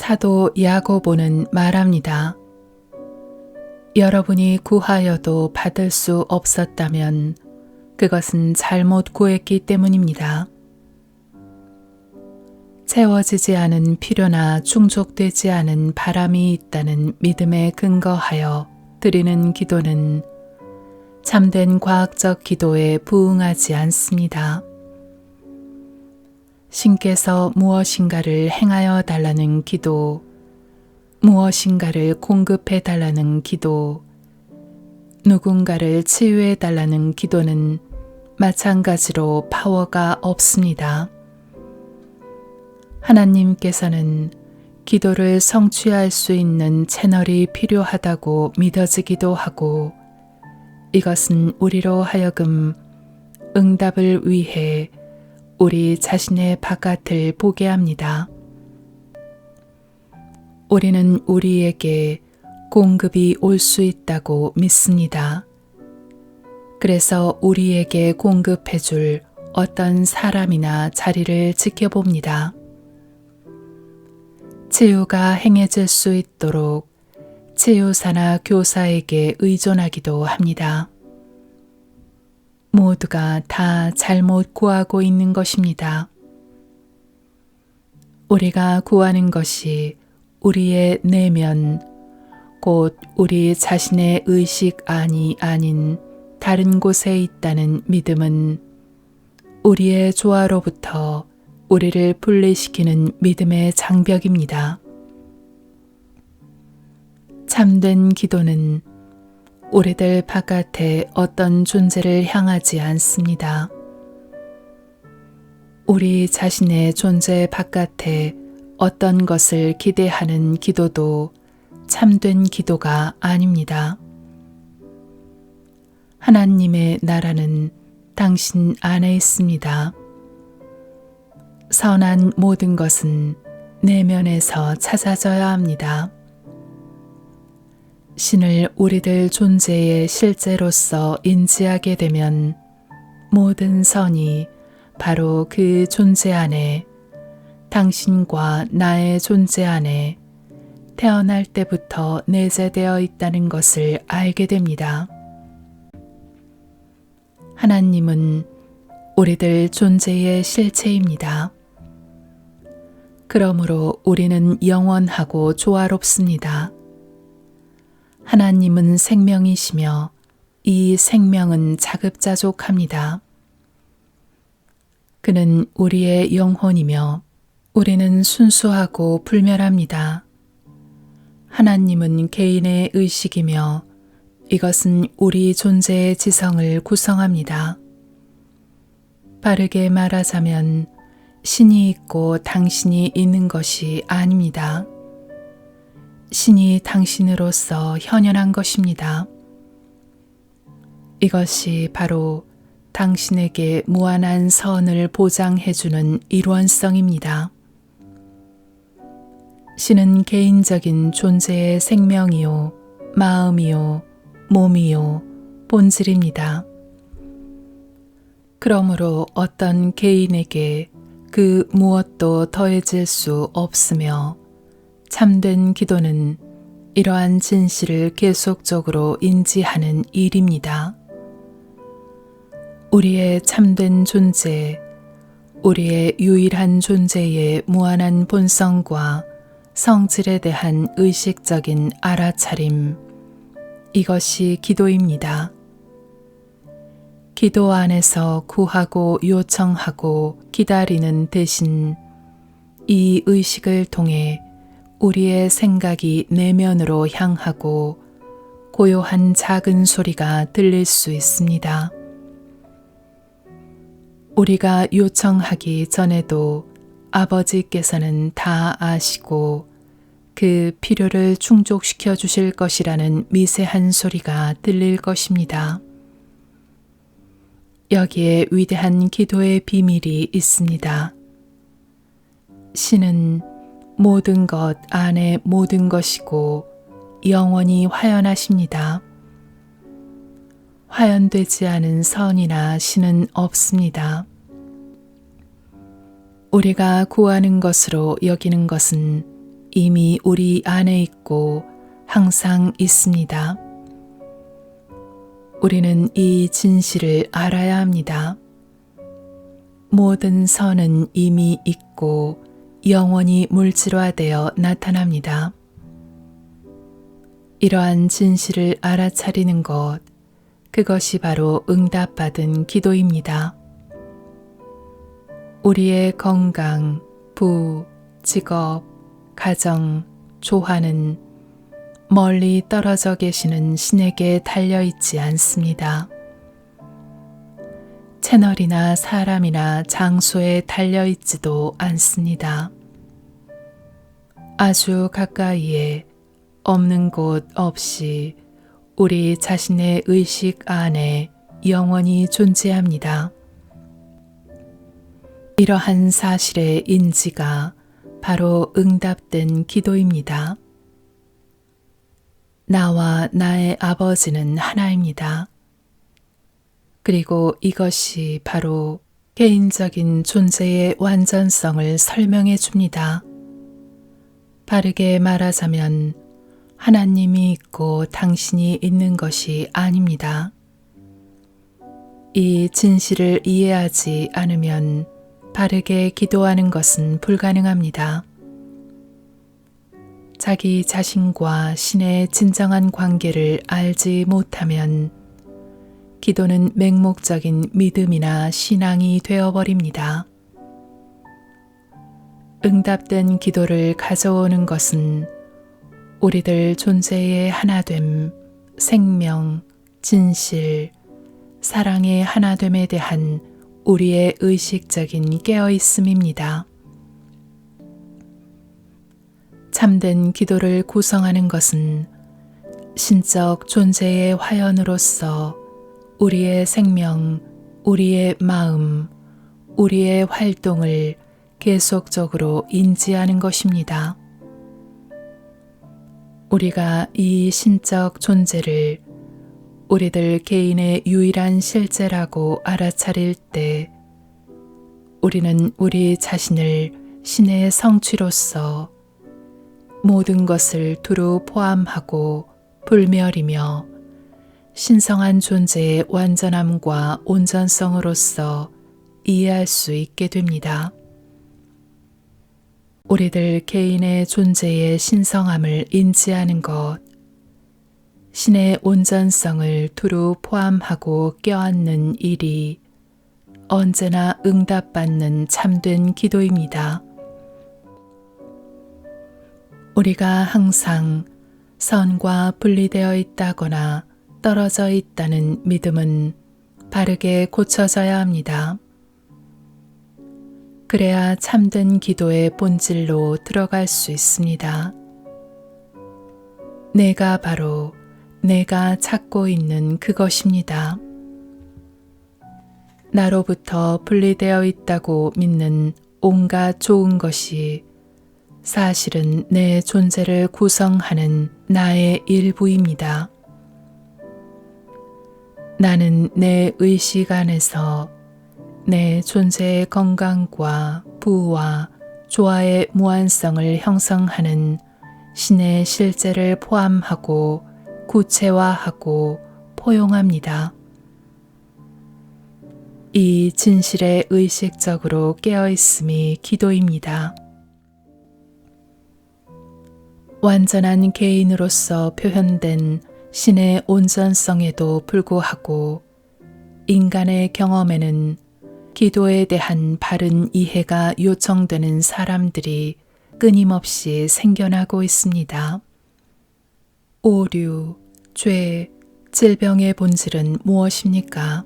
사도 야고보는 말합니다. 여러분이 구하여도 받을 수 없었다면 그것은 잘못 구했기 때문입니다. 채워지지 않은 필요나 충족되지 않은 바람이 있다는 믿음에 근거하여 드리는 기도는 참된 과학적 기도에 부응하지 않습니다. 신께서 무엇인가를 행하여 달라는 기도, 무엇인가를 공급해 달라는 기도, 누군가를 치유해 달라는 기도는 마찬가지로 파워가 없습니다. 하나님께서는 기도를 성취할 수 있는 채널이 필요하다고 믿어지기도 하고 이것은 우리로 하여금 응답을 위해 우리 자신의 바깥을 보게 합니다. 우리는 우리에게 공급이 올 수 있다고 믿습니다. 그래서 우리에게 공급해 줄 어떤 사람이나 자리를 지켜봅니다. 치유가 행해질 수 있도록 치유사나 교사에게 의존하기도 합니다. 모두가 다 잘못 구하고 있는 것입니다. 우리가 구하는 것이 우리의 내면, 곧 우리 자신의 의식 안이 아닌 다른 곳에 있다는 믿음은 우리의 조화로부터 우리를 분리시키는 믿음의 장벽입니다. 참된 기도는 우리들 바깥에 어떤 존재를 향하지 않습니다. 우리 자신의 존재 바깥에 어떤 것을 기대하는 기도도 참된 기도가 아닙니다. 하나님의 나라는 당신 안에 있습니다. 선한 모든 것은 내면에서 찾아져야 합니다. 신을 우리들 존재의 실제로서 인지하게 되면 모든 선이 바로 그 존재 안에 당신과 나의 존재 안에 태어날 때부터 내재되어 있다는 것을 알게 됩니다. 하나님은 우리들 존재의 실체입니다. 그러므로 우리는 영원하고 조화롭습니다. 하나님은 생명이시며 이 생명은 자급자족합니다. 그는 우리의 영혼이며 우리는 순수하고 불멸합니다. 하나님은 개인의 의식이며 이것은 우리 존재의 지성을 구성합니다. 빠르게 말하자면 신이 있고 당신이 있는 것이 아닙니다. 신이 당신으로서 현현한 것입니다. 이것이 바로 당신에게 무한한 선을 보장해주는 일원성입니다. 신은 개인적인 존재의 생명이요, 마음이요, 몸이요, 본질입니다. 그러므로 어떤 개인에게 그 무엇도 더해질 수 없으며 참된 기도는 이러한 진실을 계속적으로 인지하는 일입니다. 우리의 참된 존재, 우리의 유일한 존재의 무한한 본성과 성질에 대한 의식적인 알아차림, 이것이 기도입니다. 기도 안에서 구하고 요청하고 기다리는 대신 이 의식을 통해 우리의 생각이 내면으로 향하고 고요한 작은 소리가 들릴 수 있습니다. 우리가 요청하기 전에도 아버지께서는 다 아시고 그 필요를 충족시켜 주실 것이라는 미세한 소리가 들릴 것입니다. 여기에 위대한 기도의 비밀이 있습니다. 신은 모든 것 안에 모든 것이고 영원히 화연하십니다. 화연되지 않은 선이나 신은 없습니다. 우리가 구하는 것으로 여기는 것은 이미 우리 안에 있고 항상 있습니다. 우리는 이 진실을 알아야 합니다. 모든 선은 이미 있고 영원히 물질화되어 나타납니다. 이러한 진실을 알아차리는 것, 그것이 바로 응답받은 기도입니다. 우리의 건강, 부, 직업, 가정, 조화는 멀리 떨어져 계시는 신에게 달려있지 않습니다. 채널이나 사람이나 장소에 달려있지도 않습니다. 아주 가까이에 없는 곳 없이 우리 자신의 의식 안에 영원히 존재합니다. 이러한 사실의 인지가 바로 응답된 기도입니다. 나와 나의 아버지는 하나입니다. 그리고 이것이 바로 개인적인 존재의 완전성을 설명해 줍니다. 바르게 말하자면 하나님이 있고 당신이 있는 것이 아닙니다. 이 진실을 이해하지 않으면 바르게 기도하는 것은 불가능합니다. 자기 자신과 신의 진정한 관계를 알지 못하면 기도는 맹목적인 믿음이나 신앙이 되어버립니다. 응답된 기도를 가져오는 것은 우리들 존재의 하나됨, 생명, 진실, 사랑의 하나됨에 대한 우리의 의식적인 깨어있음입니다. 참된 기도를 구성하는 것은 신적 존재의 화연으로서 우리의 생명, 우리의 마음, 우리의 활동을 계속적으로 인지하는 것입니다. 우리가 이 신적 존재를 우리들 개인의 유일한 실제라고 알아차릴 때 우리는 우리 자신을 신의 성취로서 모든 것을 두루 포함하고 불멸이며 신성한 존재의 완전함과 온전성으로서 이해할 수 있게 됩니다. 우리들 개인의 존재의 신성함을 인지하는 것, 신의 온전성을 두루 포함하고 껴안는 일이 언제나 응답받는 참된 기도입니다. 우리가 항상 선과 분리되어 있다거나 떨어져 있다는 믿음은 바르게 고쳐져야 합니다. 그래야 참된 기도의 본질로 들어갈 수 있습니다. 내가 바로 내가 찾고 있는 그것입니다. 나로부터 분리되어 있다고 믿는 온갖 좋은 것이 사실은 내 존재를 구성하는 나의 일부입니다. 나는 내 의식 안에서 내 존재의 건강과 부와 조화의 무한성을 형성하는 신의 실제를 포함하고 구체화하고 포용합니다. 이 진실에 의식적으로 깨어있음이 기도입니다. 완전한 개인으로서 표현된 신의 온전성에도 불구하고 인간의 경험에는 기도에 대한 바른 이해가 요청되는 사람들이 끊임없이 생겨나고 있습니다. 오류, 죄, 질병의 본질은 무엇입니까?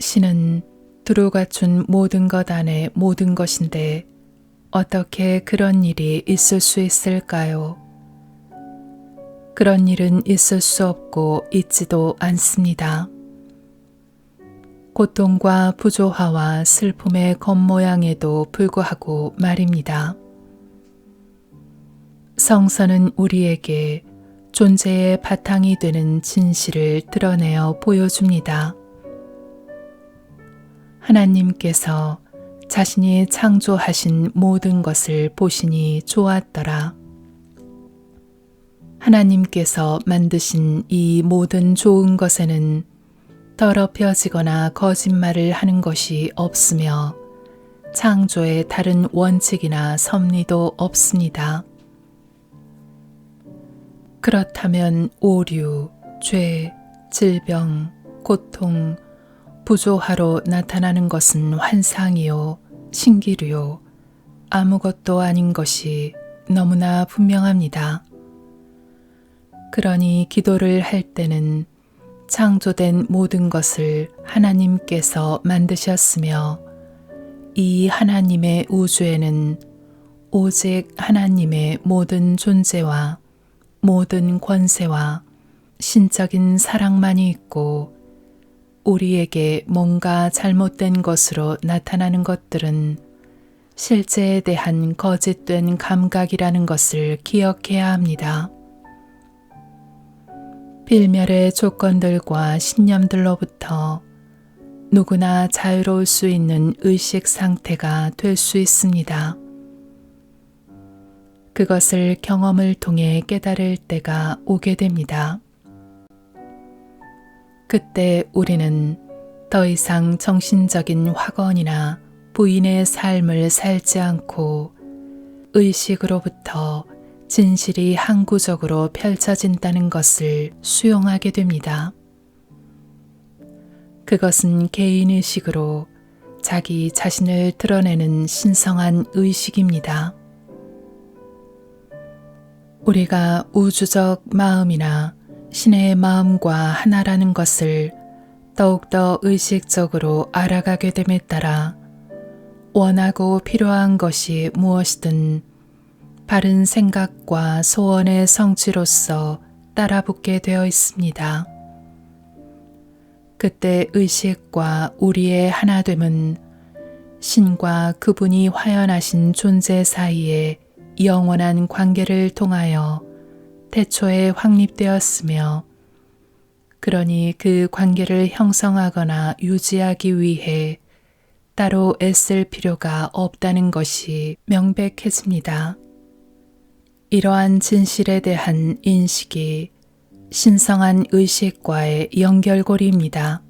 신은 두루 갖춘 모든 것 안에 모든 것인데 어떻게 그런 일이 있을 수 있을까요? 그런 일은 있을 수 없고 있지도 않습니다. 고통과 부조화와 슬픔의 겉모양에도 불구하고 말입니다. 성서는 우리에게 존재의 바탕이 되는 진실을 드러내어 보여줍니다. 하나님께서 자신이 창조하신 모든 것을 보시니 좋았더라. 하나님께서 만드신 이 모든 좋은 것에는 더럽혀지거나 거짓말을 하는 것이 없으며 창조의 다른 원칙이나 섭리도 없습니다. 그렇다면 오류, 죄, 질병, 고통, 부조화로 나타나는 것은 환상이요, 신기류요, 아무것도 아닌 것이 너무나 분명합니다. 그러니 기도를 할 때는 창조된 모든 것을 하나님께서 만드셨으며 이 하나님의 우주에는 오직 하나님의 모든 존재와 모든 권세와 신적인 사랑만이 있고 우리에게 뭔가 잘못된 것으로 나타나는 것들은 실제에 대한 거짓된 감각이라는 것을 기억해야 합니다. 빌멸의 조건들과 신념들로부터 누구나 자유로울 수 있는 의식 상태가 될 수 있습니다. 그것을 경험을 통해 깨달을 때가 오게 됩니다. 그때 우리는 더 이상 정신적인 확언이나 부인의 삶을 살지 않고 의식으로부터 진실이 항구적으로 펼쳐진다는 것을 수용하게 됩니다. 그것은 개인의식으로 자기 자신을 드러내는 신성한 의식입니다. 우리가 우주적 마음이나 신의 마음과 하나라는 것을 더욱더 의식적으로 알아가게 됨에 따라 원하고 필요한 것이 무엇이든 바른 생각과 소원의 성취로서 따라붙게 되어 있습니다. 그때 의식과 우리의 하나됨은 신과 그분이 화연하신 존재 사이에 영원한 관계를 통하여 태초에 확립되었으며 그러니 그 관계를 형성하거나 유지하기 위해 따로 애쓸 필요가 없다는 것이 명백해집니다. 이러한 진실에 대한 인식이 신성한 의식과의 연결고리입니다.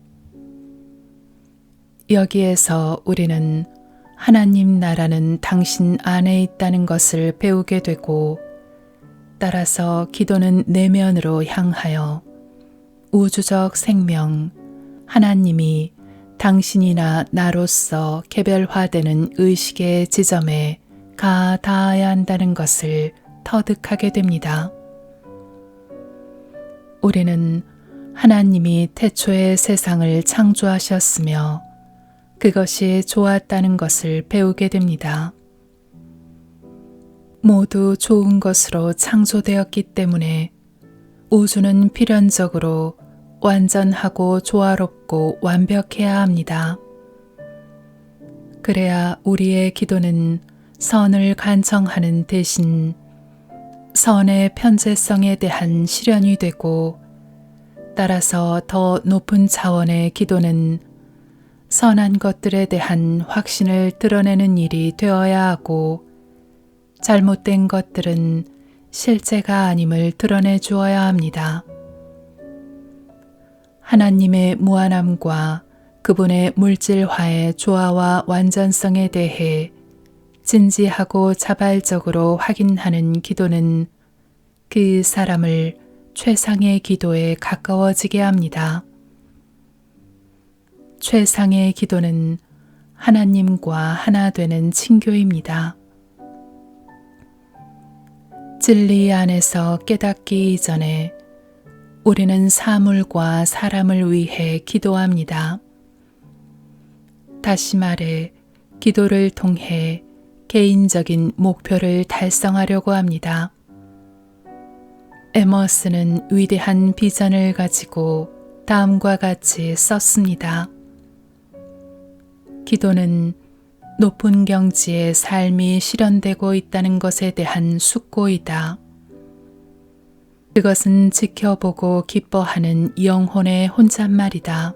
여기에서 우리는 하나님 나라는 당신 안에 있다는 것을 배우게 되고 따라서 기도는 내면으로 향하여 우주적 생명, 하나님이 당신이나 나로서 개별화되는 의식의 지점에 가 닿아야 한다는 것을 터득하게 됩니다. 우리는 하나님이 태초에 세상을 창조하셨으며 그것이 좋았다는 것을 배우게 됩니다. 모두 좋은 것으로 창조되었기 때문에 우주는 필연적으로 완전하고 조화롭고 완벽해야 합니다. 그래야 우리의 기도는 선을 간청하는 대신 선의 편재성에 대한 실현이 되고 따라서 더 높은 차원의 기도는 선한 것들에 대한 확신을 드러내는 일이 되어야 하고 잘못된 것들은 실제가 아님을 드러내 주어야 합니다. 하나님의 무한함과 그분의 물질화의 조화와 완전성에 대해 진지하고 자발적으로 확인하는 기도는 그 사람을 최상의 기도에 가까워지게 합니다. 최상의 기도는 하나님과 하나 되는 친교입니다. 진리 안에서 깨닫기 이전에 우리는 사물과 사람을 위해 기도합니다. 다시 말해, 기도를 통해 개인적인 목표를 달성하려고 합니다. 에머스는 위대한 비전을 가지고 다음과 같이 썼습니다. 기도는 높은 경지의 삶이 실현되고 있다는 것에 대한 숙고이다. 그것은 지켜보고 기뻐하는 영혼의 혼잣말이다.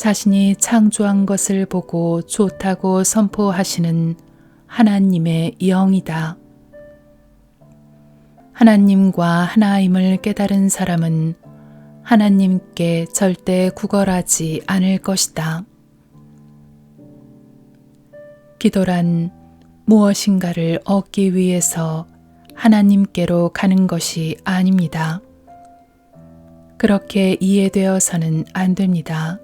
자신이 창조한 것을 보고 좋다고 선포하시는 하나님의 영이다. 하나님과 하나임을 깨달은 사람은 하나님께 절대 구걸하지 않을 것이다. 기도란 무엇인가를 얻기 위해서 하나님께로 가는 것이 아닙니다. 그렇게 이해되어서는 안 됩니다.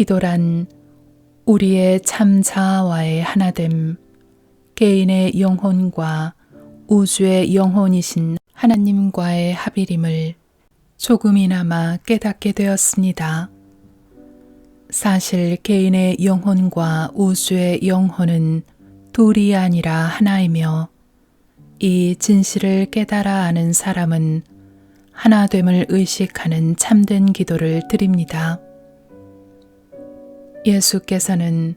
기도란 우리의 참 자아와의 하나됨, 개인의 영혼과 우주의 영혼이신 하나님과의 합일임을 조금이나마 깨닫게 되었습니다. 사실 개인의 영혼과 우주의 영혼은 둘이 아니라 하나이며 이 진실을 깨달아 아는 사람은 하나됨을 의식하는 참된 기도를 드립니다. 예수께서는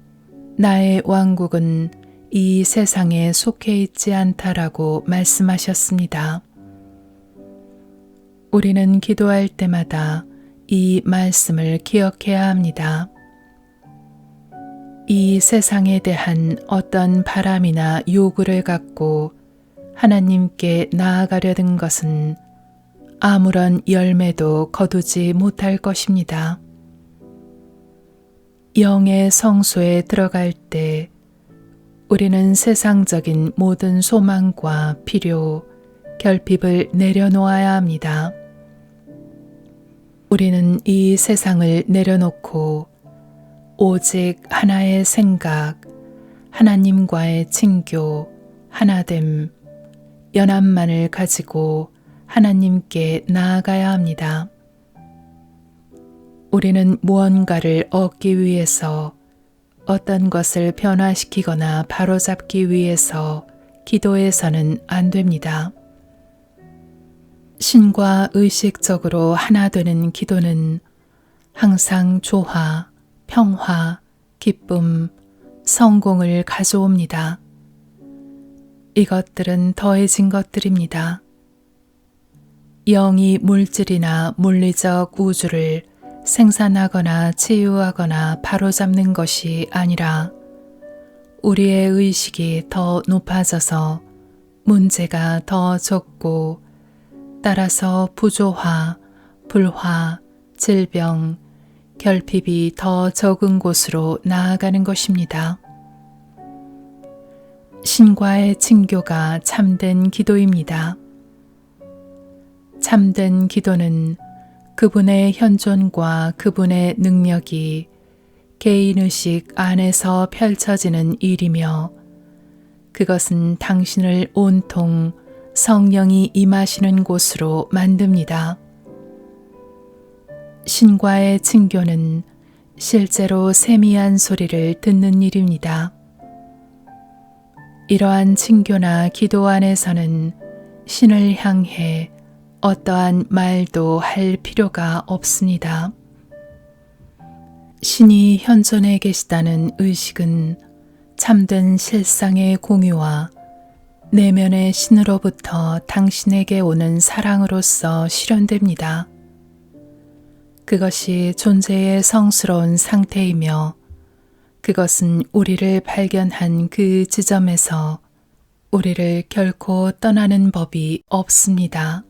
나의 왕국은 이 세상에 속해 있지 않다라고 말씀하셨습니다. 우리는 기도할 때마다 이 말씀을 기억해야 합니다. 이 세상에 대한 어떤 바람이나 요구를 갖고 하나님께 나아가려는 것은 아무런 열매도 거두지 못할 것입니다. 영의 성소에 들어갈 때 우리는 세상적인 모든 소망과 필요, 결핍을 내려놓아야 합니다. 우리는 이 세상을 내려놓고 오직 하나의 생각, 하나님과의 친교, 하나됨, 연합만을 가지고 하나님께 나아가야 합니다. 우리는 무언가를 얻기 위해서 어떤 것을 변화시키거나 바로잡기 위해서 기도해서는 안 됩니다. 신과 의식적으로 하나 되는 기도는 항상 조화, 평화, 기쁨, 성공을 가져옵니다. 이것들은 더해진 것들입니다. 영이 물질이나 물리적 우주를 생산하거나 치유하거나 바로잡는 것이 아니라 우리의 의식이 더 높아져서 문제가 더 적고 따라서 부조화, 불화, 질병, 결핍이 더 적은 곳으로 나아가는 것입니다. 신과의 친교가 참된 기도입니다. 참된 기도는 그분의 현존과 그분의 능력이 개인의식 안에서 펼쳐지는 일이며 그것은 당신을 온통 성령이 임하시는 곳으로 만듭니다. 신과의 친교는 실제로 세미한 소리를 듣는 일입니다. 이러한 친교나 기도 안에서는 신을 향해 어떠한 말도 할 필요가 없습니다. 신이 현존해 계시다는 의식은 참된 실상의 공유와 내면의 신으로부터 당신에게 오는 사랑으로서 실현됩니다. 그것이 존재의 성스러운 상태이며 그것은 우리를 발견한 그 지점에서 우리를 결코 떠나는 법이 없습니다.